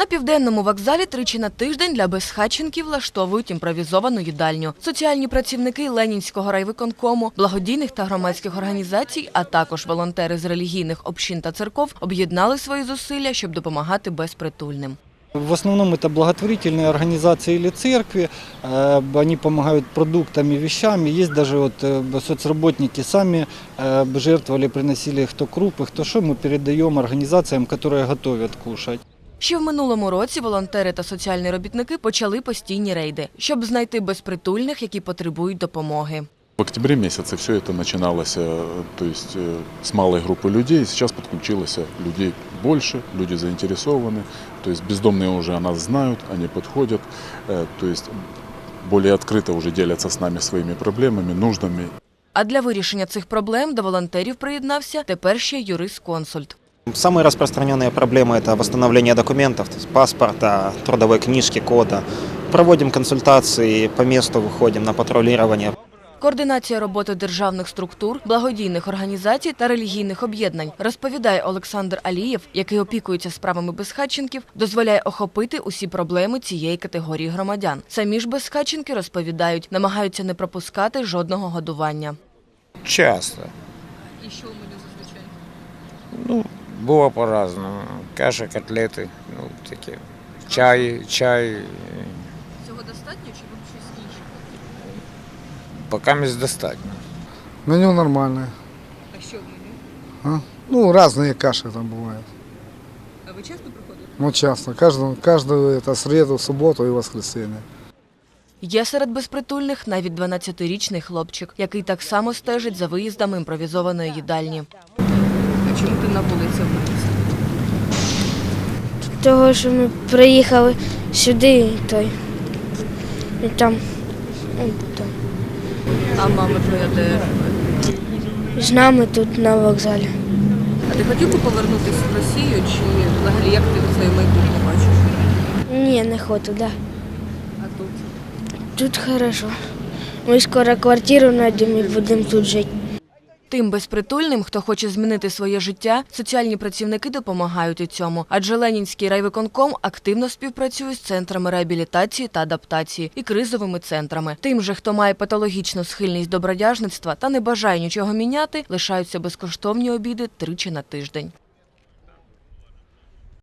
На південному вокзалі тричі на тиждень для безхатченків влаштовують імпровізовану їдальню. Соціальні працівники Ленінського райвиконкому, благодійних та громадських організацій, а також волонтери з релігійних общин та церков об'єднали свої зусилля, щоб допомагати безпритульним. В основном это благотворительные организации или церкви. Э, Они помогают продуктами, вещами. Есть даже вот э, соцработники сами э, жертвовали, приносили кто крупы, кто что. Мы передаем организациям, которые готовят кушать. Ще в минулому році волонтери та соціальні робітники почали постійні рейди, щоб знайти безпритульних, які потребують допомоги. В октябре месяце все это начиналось э, то есть, э, с малой группы людей. Сейчас подключилось людей больше, люди заинтересованы. То есть бездомные уже о нас знают, они подходят. э, То есть более открыто уже делятся с нами своими проблемами, нуждами. А для вирішення цих проблем до волонтерів приєднався тепер ще юрист-консульт. Самые распространенные проблемы – это восстановление документов, то есть паспорта, трудовой книжки, кода. Проводим консультации, по месту выходим на патрулирование. Координація роботи державних структур, благодійних організацій та релігійних об'єднань, розповідає Олександр Алієв, який опікується справами безхатченків, дозволяє охопити усі проблеми цієї категорії громадян. Самі ж безхатченки розповідають, намагаються не пропускати жодного годування. Часто. І що у мене зазвичай? Ну, було по-разному. Каша, котлети, ну таке. Чай, чай. Цього достатньо чи ви щось інше? Поки місць достатньо. Меню нормальное. А що в меню? А? Ну, разные каши там бывают. А ви часто приходите? Ну, часто. Каждую, каждую это среду, субботу и воскресенье. Є серед безпритульних навіть 12-річний хлопчик, який так само стежить за виїздами імпровізованої їдальні. Чому ти на вулиці виїзд? того, що ми приїхали сюди, і той. І там. ну, там. А мама твоя де живе? З нами тут на вокзалі. А ти хотів би повернутися в Росію чи взагалі як ти своє майбутнє бачиш? Ні, не хочу, да. А тут? Тут хорошо. Ми скоро квартиру знайдемо і будемо тут жити. Тим безпритульним, хто хоче змінити своє життя, соціальні працівники допомагають у цьому. Адже Ленінський райвиконком активно співпрацює з центрами реабілітації та адаптації і кризовими центрами. Тим же, хто має патологічну схильність до бродяжництва та не бажає нічого міняти, лишаються безкоштовні обіди тричі на тиждень.